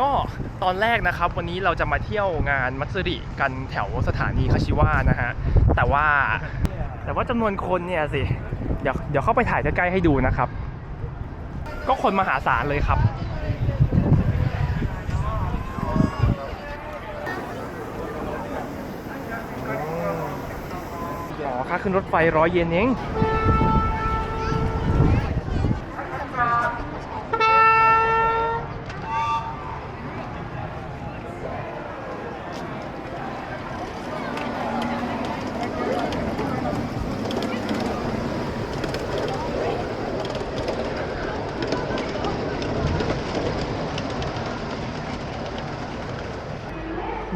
ก็ตอนแรกนะครับวันนี้เราจะมาเที่ยวงานมัตสึริกันแถวสถานีคาชิวะนะฮะแต่ว่าแต่ว่าจำนวนคนเนี่ยสิเดี๋ยวเดี๋ยวเข้าไปถ่ายใกล้ๆให้ดูนะครับ ก็คนมหาศาลเลยครับ อ๋อค่าขึ้นรถไฟร้อยเยนเอง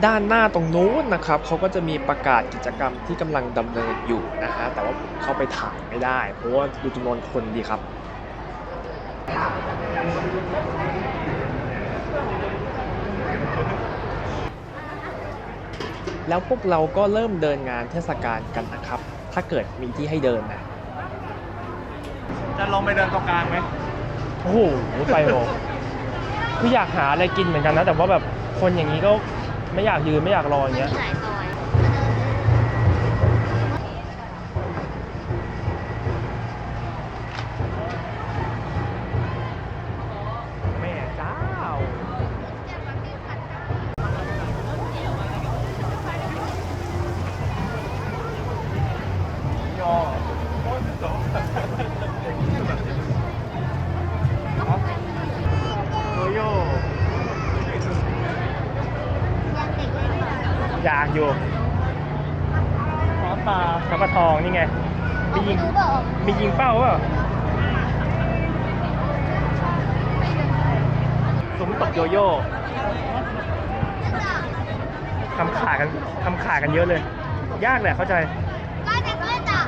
ด้านหน้าตรงนู้นนะครับเขาก็จะมีประกาศกิจกรรมที่กำลังดำเนินอยู่นะฮะแต่ว่าผมเข้าไปถ่ายไม่ได้ เพราะว่าดูจำนวนคนดีครับแล้วพวกเราก็เริ่มเดินงานเทศกาลกันนะครับ ถ้าเกิดมีที่ให้เดินนะ จะลงไปเดินตรงกลางไหม โอ้โห ไปโหคืออยากหาอะไรกินเหมือนกันนะ แต่ว่าแบบคนอย่างนี้ก็ ไม่อยากยืนไม่อยากรออย่างเงี้ยมีหลายซอ อยากอยู่ขอปลากระปะทองนี่ไงมียิงรู้เปล่ามียิงเป้าเปล่าซุ้มตกโยโย่ทำขากันทำขากันเยอะเลย ยากแหละเข้าใจก็จะก็จะ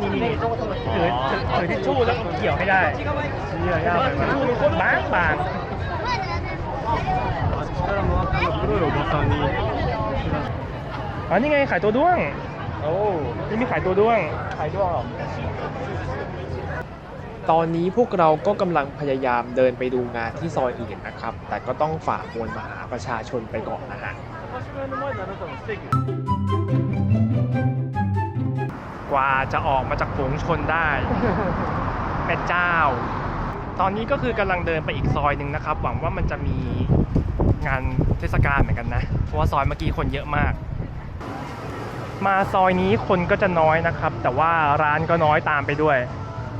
นี่นี่นี่ถือถือถือทิชชู่แล้วเกี่ยวให้ได้เยื่อยากเลยบางบาง อ๋อนี่ไงขายตัวด้วง โอ้นี่มีขายตัวด้วง ขายด้วงหรอ ตอนนี้พวกเราก็กำลังพยายามเดินไปดูงานที่ซอยอื่นนะครับ แต่ก็ต้องฝ่ามวลมหาประชาชนไปก่อนนะฮะกว่าจะออกมาจากฝูงชนได้ แม่เจ้า ตอนนี้ก็คือกำลังเดินไปอีกซอยหนึ่งนะครับ หวังว่ามันจะมี งานเทศกาลเหมือนกันนะ เพราะว่าซอยเมื่อกี้คนเยอะมาก มาซอยนี้คนก็จะน้อยนะครับ แต่ว่าร้านก็น้อยตามไปด้วย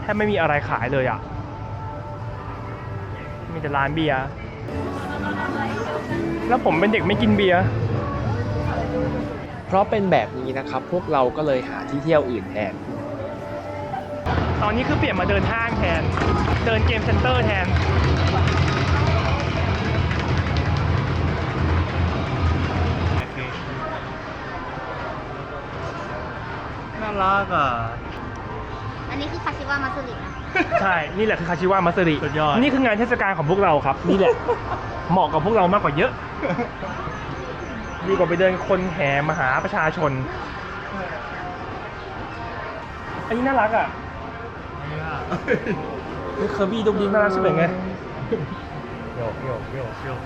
แทบไม่มีอะไรขายเลยอะ มีแต่ร้านเบียร์ แล้วผมเป็นเด็กไม่กินเบียร์ เพราะเป็นแบบนี้นะครับ พวกเราก็เลยหาที่เที่ยวอื่นแทน ตอนนี้คือเปลี่ยนมาเดินห้างแทน เดินเกมเซ็นเตอร์แทน รักอะ อันนี้คือคาชิวะมาสุรินะใช่ นี่แหละคือคาชิวะมัสริสุดยอด นี่คืองานเทศกาลของพวกเราครับ นี่แหละ เหมาะกับพวกเรามากกว่าเยอะ ดีกว่าไปเดินคนแห่มาหาประชาชน อันนี้น่ารักอะนี่เคอร์บี้ดุกดิกน่ารักใช่ไหมไง โยกโยกโยกโยก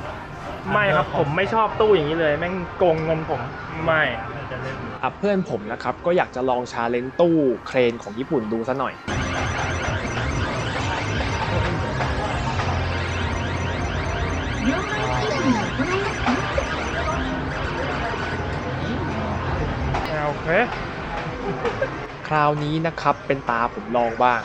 ไม่ครับผมไม่ชอบตู้อย่างนี้เลย แม่งโกงเงินผม ไม่ จะเล่นอะเพื่อนผมนะครับ ก็อยากจะลองชาเลนจ์ตู้เครนของญี่ปุ่นดูซะหน่อยโอเคคราวนี้นะครับเป็นตาผมลองบ้าง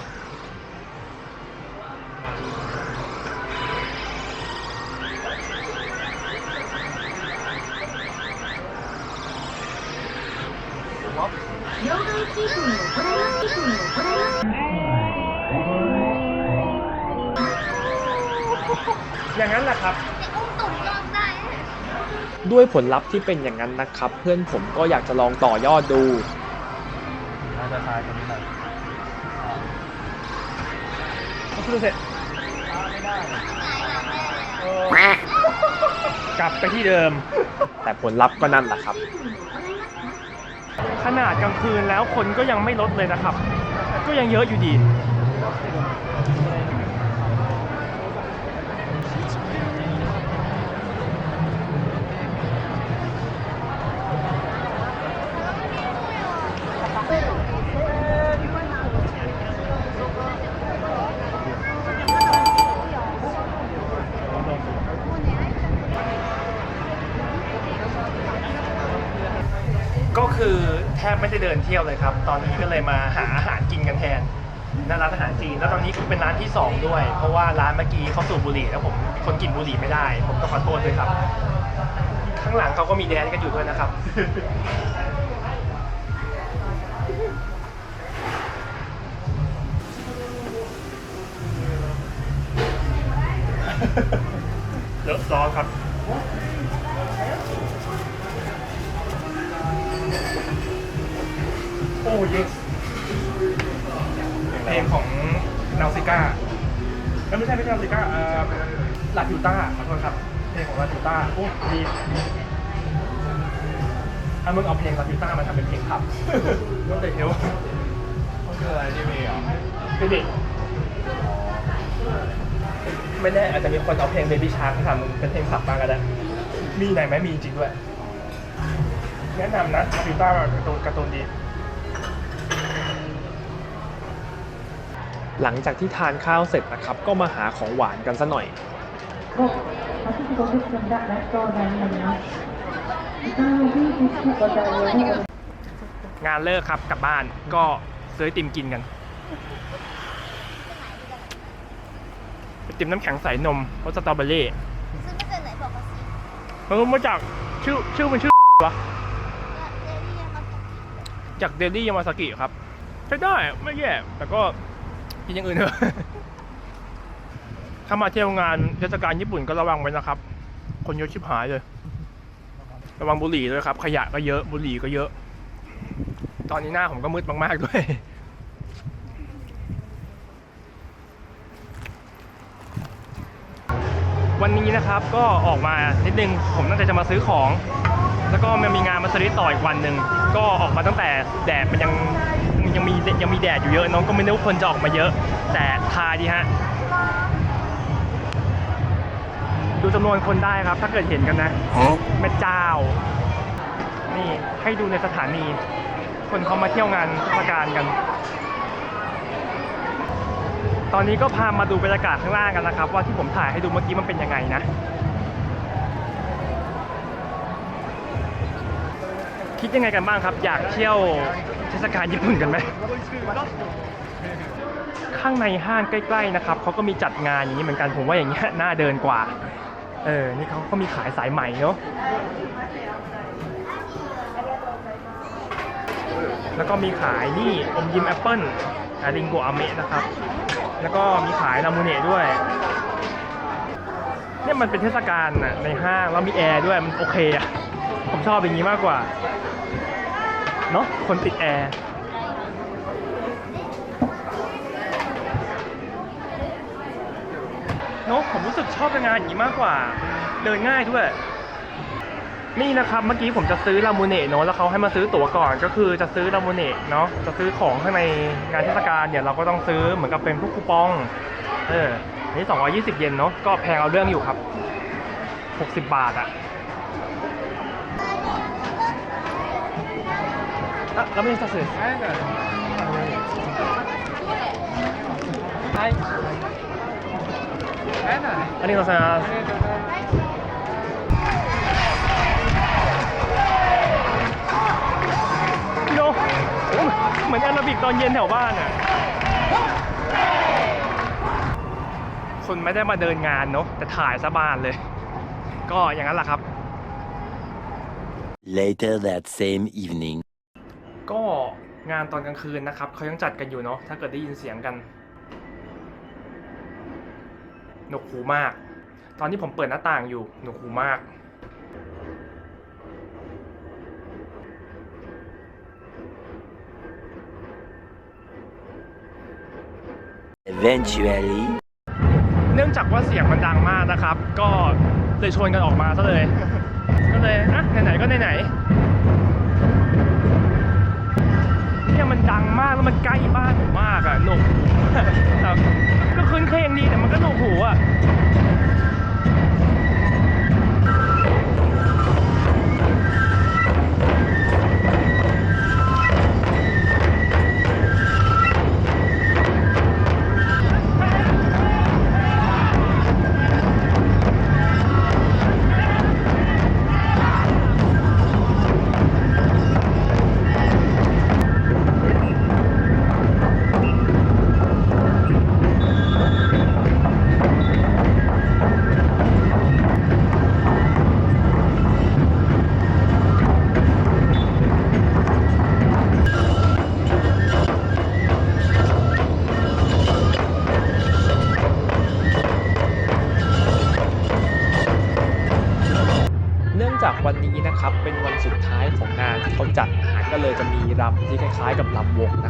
อย่างนั้นแหละครับแต่อุ้มตุ่มลองได้ด้วยผลลัพธ์ที่เป็นอย่างนั้นนะครับ เพื่อนผมก็อยากจะลองต่อยอดดู น่าจะทายคนนี้หน่อยก็คือเสร็จกลับไปที่เดิม แต่ผลลัพธ์ก็นั่นแหละครับ ขนาดกลางคืนแล้วคนก็ยังไม่ลดเลยนะครับ ก็ยังเยอะอยู่ดี ก็คือแทบไม่ได้เดินเที่ยวเลยครับ ตอนนี้ก็เลยมาหาอาหารกินกันแทนนร้านอาหารจีนแล้วตอนนี้เป็นร้านที่สองด้วย เพราะว่าร้านเมื่อกี้เขาสูบบุหรี่แล้วผมคนกินบุหรี่ไม่ได้ ผมต้องขอโทษด้วยครับ ข้างหลังเขาก็มีแดนกันอยู่ด้วยนะครับ เลอะร้อครับ ช่ไม่ใช่นาซิก้าเอ่อลาติวต้าขอโทษครับเพลงของลาติวต้าโอ้ดีถ้ามึงเอาเพลงลาติวต้ามาทำเป็นเพลงขับก็เลยเฮลมันคืออะไรที่มีเหรอเป็นเด็กไม่แน่อาจจะมีคนเอาเพลง Baby Shark มาทำเป็นเพลงขับมางก็ได้มีไหนไหมมีจริงด้วยแนะนำนะลาติวต้าการ์ตูนการ์ตูนดี หลังจากที่ทานข้าวเสร็จนะครับ ก็มาหาของหวานกันซะหน่อยงานเลิกครับกลับบ้านก็ซื้อติมกินกันไอติมน้ำแข็งใส่นมรสสตรอเบอรี่ซื้อมาจากบอกมาสิมัมาจากชื่อชื่อมันชื่อวะจากเดลี่ยามาสกิครับ ใช่ได้ไม่แย่แต่ก็ กินอย่างอื่นเถอะถ้ามาเที่ยวงานเทศกาลญี่ปุ่นก็ระวังไว้นะครับ คนเยอะชิบหายเลย ระวังบุหรี่ด้วยครับ ขยะก็เยอะบุหรี่ก็เยอะ ตอนนี้หน้าผมก็มืดมากๆด้วยวันนี้นะครับก็ออกมานิดนึงผมตั้งใจจะมาซื้อของ แล้วก็มันมีงานมาสลิดต่ออีกวันหนึ่งก็ออกมาตั้งแต่แดดมันยัง ยังมียังมีแดดอยู่เยอะน้องก็ไม่รู้คนจะออกมาเยอะ แต่ทายดีฮะดูจำนวนคนได้ครับ ถ้าเกิดเห็นกันนะแม่เจ้า นี่ให้ดูในสถานี คนเขามาเที่ยวงานเทศกาลกัน ตอนนี้ก็พามาดูบรรยากาศข้างล่างกันนะครับ ว่าที่ผมถ่ายให้ดูเมื่อกี้มันเป็นยังไงนะ คิดยังไงกันบ้างครับ อยากเที่ยวเทศกาลญี่ปุ่นกันไหมข้างในห้างใกล้ๆนะครับเขาก็มีจัดงานอย่างนี้เหมือนกันผมว่าอย่างเงี้ยน่าเดินกว่าเออนี่เขาก็มีขายสายใหม่เนาะแล้วก็มีขายนี่อมยิ้มแอปเปิลอาริงโกอาเมะนะครับ แล้วก็มีขายลามูเนะด้วยเนี่ยมันเป็นเทศกาลน่ะในห้างแล้วมีแอร์ด้วยมันโอเคอะผมชอบอย่างนี้มากกว่า เนาะคนติดแอร์เนอะผมรู้สึกชอบงานอย่างนี้มากกว่า เดินง่ายด้วย นี่นะครับเมื่อกี้ผมจะซื้อลามูเนะเนาะแล้วเขาให้มาซื้อตั๋วก่อนก็คือจะซื้อลามูเนะเนาะจะซื้อของข้างในงานเทศกาลเนี่ยเราก็ต้องซื้อเหมือนกับเป็นพวกคูปองเอออันนี่220 เยนเนาะก็แพงเอาเรื่องอยู่ครับ 60 บาทอะ อ่ะแล้วไม่ใช่สื่อ はい。はい。ありがとうございますพี่โนโอ้เหมือนแอโรบิกตอนเย็นแถวบ้านอ่ะ คนไม่ได้มาเดินงานเนาะแต่ถ่ายซะบานเลย ก็อย่างนั้นแหละครับ Later that same evening. ก็งานตอนกลางคืนนะครับเขายังจัดกันอยู่เนาะถ้าเกิดได้ยินเสียงกันหนวกหูมาก ตอนที่ผมเปิดหน้าต่างอยู่หนวกหูมาก Eventually. เนื่องจากว่าเสียงมันดังมากนะครับ ก็เลยชวนกันออกมาซะเลย ก็เลยอะไหนๆก็ไหนๆ ดังมากแล้วมันใกล้บ้านผมมากอะหนุกก็คืนเคลงดีแต่มันก็หนุกหูอะ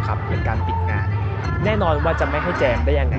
นะครับเป็นการปิดงาน แน่นอนว่าจะไม่ให้แจมได้ยังไง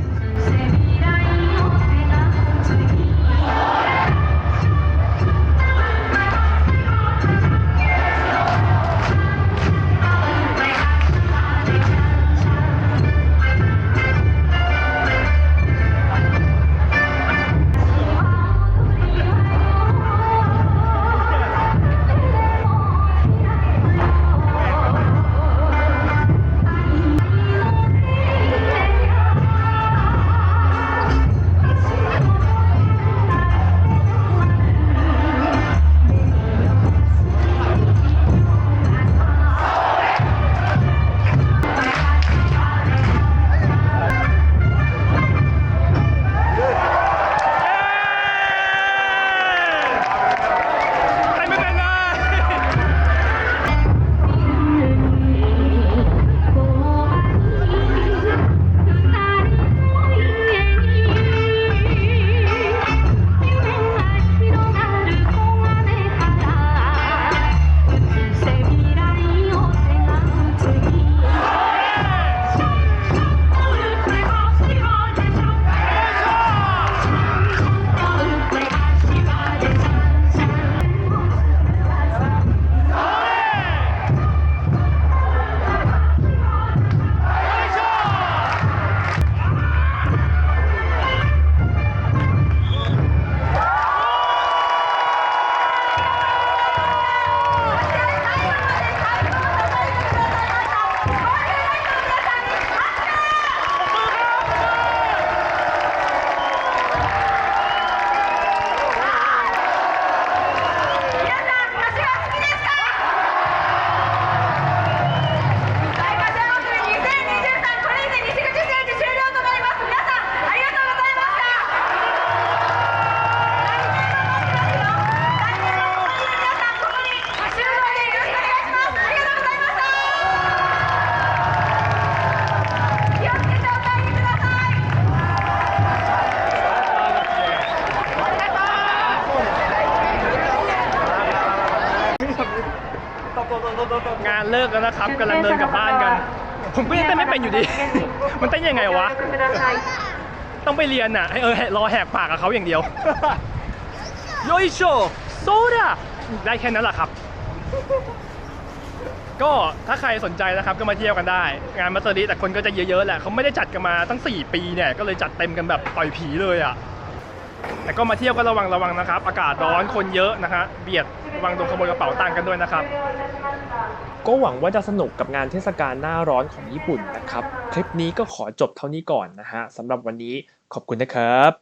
งานเลิกแล้วนะครับกำลังเดินกลับบ้านกัน ผมก็ยังเต้นไม่เป็นอยู่ดี มันเต้นยังไงวะ ต้องไปเรียนอะให้เออรอแหกปากกับเขาอย่างเดียวโยอิโชโซดาได้แค่นั้นแหละครับ ก็ถ้าใครสนใจนะครับก็มาเที่ยวกันได้ งานมัตเตอร์ดีแต่คนก็จะเยอะๆแหละเขาไม่ได้จัดกันมาตั้ง 4 ปีเนี่ยก็เลยจัดเต็มกันแบบต่อยผีเลยอะ แต่ก็มาเที่ยวก็ระวังระวังนะครับ อากาศร้อนคนเยอะนะฮะเบียดระวังโดนขโมยกระเป๋าตังค์กันด้วยนะครับ ก็หวังว่าจะสนุกกับงานเทศกาลหน้าร้อนของญี่ปุ่นนะครับ คลิปนี้ก็ขอจบเท่านี้ก่อนนะฮะสำหรับวันนี้ขอบคุณนะครับ